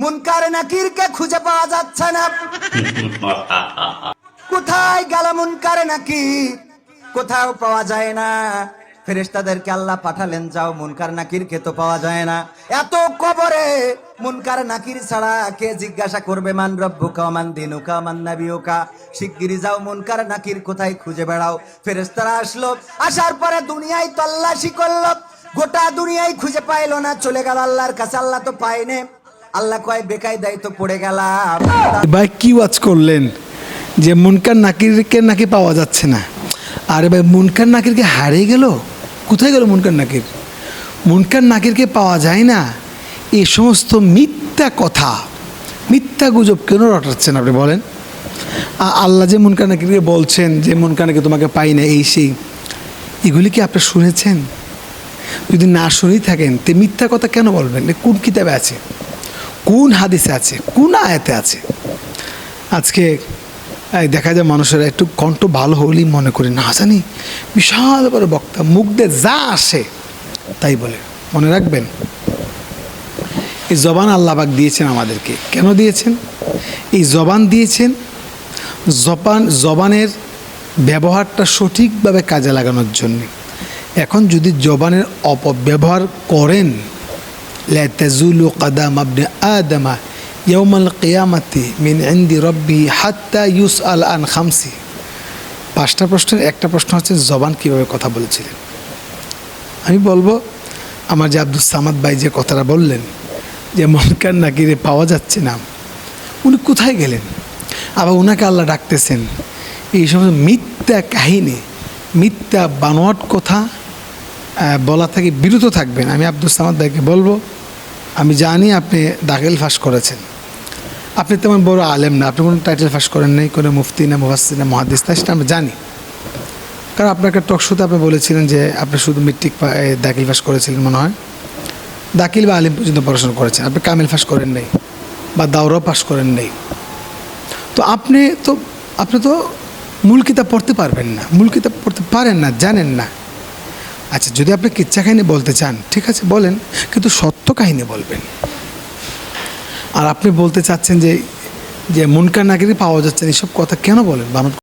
মুনকার নাকিরকে খুঁজে পাওয়া যাচ্ছে না। কোথায় গেল মুনকার নাকির? কোথাও পাওয়া যায় না। ফেরেশতাদেরকে আল্লাহ পাঠালেন, যাও মুনকার নাকিরকে তো পাওয়া যায় না। এত কবরে মুনকার নাকির ছাড়া কে জিজ্ঞাসা করবে, মান রব্বুকা মান দিনুকা মান নাবিয়ুকা শিগগিরই যাও মুনকার নাকির, কোথায় খুঁজে বেড়াও। ফেরেশতারা আসলো। আসার পরে দুনিয়ায় তল্লাশি করল। গোটা দুনিয়ায় খুঁজে পাইলো না, চলে গেল আল্লাহর কাছে। আল্লাহ তো পায়নি। আল্লাহ কয় বেকায় দায়িত্ব পড়ে গেলাম। ভাই, কি ওয়াজ করলেন? যে মুনকার নাকিরকে নাকি পাওয়া যাচ্ছে না। আরে ভাই, মুনকার নাকিরকে হারিয়ে গেল? কোথায় গেল মুনকার নাকির? মুনকার নাকিরকে পাওয়া যায় না। এই সমস্ত মিথ্যা কথা, মিথ্যা গুজব কেন রটাচ্ছেন আপনি বলেন? আল্লাহ যে মুনকার নাকিরকে বলছেন যে মুনকার নাকি তোমাকে পাই না, এই সেই, এগুলি কি আপনি শুনেছেন? যদি না শুনেই থাকেন, তে মিথ্যা কথা কেন বলবেন? কোন কিতাবে আছে? কোন হাদিসে আছে? কোন আয়াতে আছে? আজকে দেখা যায় মানুষেরা একটু কণ্ঠ ভালো হলেই মনে করি না জানি বিশাল বড় বক্তা, মুখ দিয়ে যা আসে, তাই বলে। মনে রাখবেন? এই জবান আল্লাহবাক দিয়েছেন আমাদেরকে। কেন দিয়েছেন? এই জবান দিয়েছেন জবান জবানের ব্যবহারটা সঠিকভাবে কাজে লাগানোর জন্যে। এখন যদি জবানের অপব্যবহার করেন لا تزول قدم ابن آدم يوم القيامة من عند ربه حتى يسأل عن خمسه পাঁচটা প্রশ্নের একটা প্রশ্ন হচ্ছে জবান কিভাবে কথা বলেছিলেন আমি বলবো আমার যে আব্দুল সামাদ ভাই যে কথাটা বললেন যে মনকার নাকিরে পাওয়া যাচ্ছে না উনি কোথায় গেলেন আবার ওনাকে আল্লাহ ডাকতেছেন এই সমস্ত মিথ্যা কাহিনী মিথ্যা বানোয়াট কথা আহ, বলা থেকে বিরত থাকবেন আমি আব্দুল সামাদ ভাইকে বলবো আমি জানি আপনি দাখিল ফাঁস করেছেন। আপনি তেমন বড় আলেম না, আপনি কোনো টাইটেল ফাঁস করেন নাই, কোনো মুফতি না মুহাসিন না মহাদিস না, সেটা আমরা জানি। কারণ আপনাকে টক শোতে আপনি বলেছিলেন যে আপনি শুধু মেট্রিক দাখিল ফাঁস করেছিলেন মনে হয়। দাখিল বা আলিম পর্যন্ত পড়াশোনা করেছেন। আপনি কামিল ফাঁস করেন নাই বা দাওরাও পাস করেন নাই। তো আপনি তো আপনি তো মূল কিতাব পড়তে পারবেন না, মূল কিতাব পড়তে পারেন না, জানেন না। আচ্ছা যদি আপনি কিচ্ছা কাহিনী বলতে চান, ঠিক আছে, বলেন, কিন্তু সত্য কাহিনী বলবেন। আর আপনি বলতে চাচ্ছেন যে যে মুনকার নাগিরি পাওয়া যাচ্ছেন এসব কথা কেন বলেন? বানর